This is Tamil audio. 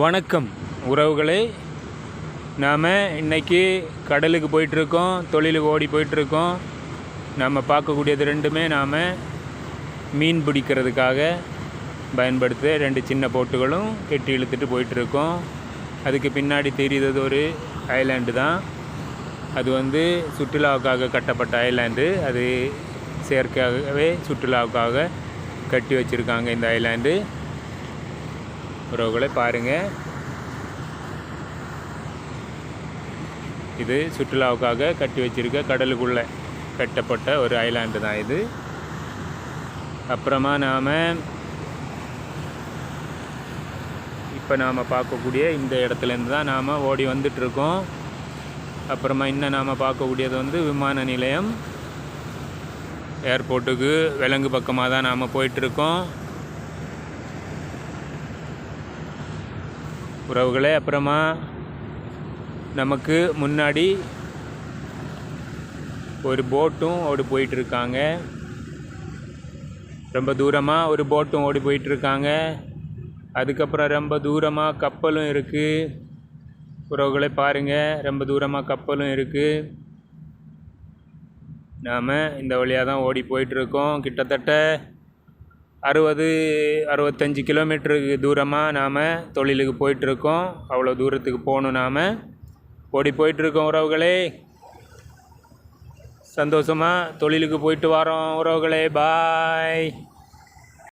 வணக்கம் உறவுகளே. நாம் இன்றைக்கி கடலுக்கு போயிட்டுருக்கோம் தொழிலுக்கு ஓடி போயிட்டுருக்கோம். நம்ம பார்க்கக்கூடியது ரெண்டுமே நாம் மீன் பிடிக்கிறதுக்காக பயன்படுத்த ரெண்டு சின்ன போட்டுகளும் கெட்டி இழுத்துட்டு போயிட்டுருக்கோம். அதுக்கு பின்னாடி தெரியுறது ஒரு ஐலாண்டு தான். அது வந்து சுற்றுலாவுக்காக கட்டப்பட்ட ஐலாண்டு அது செயற்கையாகவே சுற்றுலாவுக்காக கட்டி வச்சுருக்காங்க இந்த ஐலாண்டு உறவுகளை பாருங்கள் இது சுற்றுலாவுக்காக கட்டி வச்சிருக்க கடலுக்குள்ளே கட்டப்பட்ட ஒரு ஐலாண்டு தான் இது. அப்புறமா நாம் இப்போ நாம் பார்க்கக்கூடிய இந்த இடத்துலேருந்து தான் நாம் ஓடி வந்துட்டுருக்கோம். அப்புறமா இன்னும் நாம் பார்க்கக்கூடியது வந்து விமான நிலையம். ஏர்போர்ட்டுக்கு விலங்கு பக்கமாக தான் நாம் போயிட்டுருக்கோம். உறவுகளே அப்புறமா நமக்கு முன்னாடி ஒரு போட்டும் ஓடி போயிட்டுருக்காங்க. ரொம்ப தூரமாக ஒரு போட்டும் ஓடி போயிட்டுருக்காங்க. அதுக்கப்புறம் ரொம்ப தூரமாக கப்பலும் இருக்குது உறவுகளை பாருங்கள் ரொம்ப தூரமாக கப்பலும் இருக்குது நாம் இந்த வழியாக தான் ஓடி போயிட்டுருக்கோம். கிட்டத்தட்ட அறுபது அறுபத்தஞ்சி கிலோமீட்டருக்கு தூரமாக நாம் தொழிலுக்கு போயிட்டுருக்கோம். அவ்வளோ தூரத்துக்கு போகணும் நாம். ஓடி போயிட்டுருக்கோம் உறவுகளே. சந்தோஷமாக தொழிலுக்கு போயிட்டு வரோம் உறவுகளே. பாய்.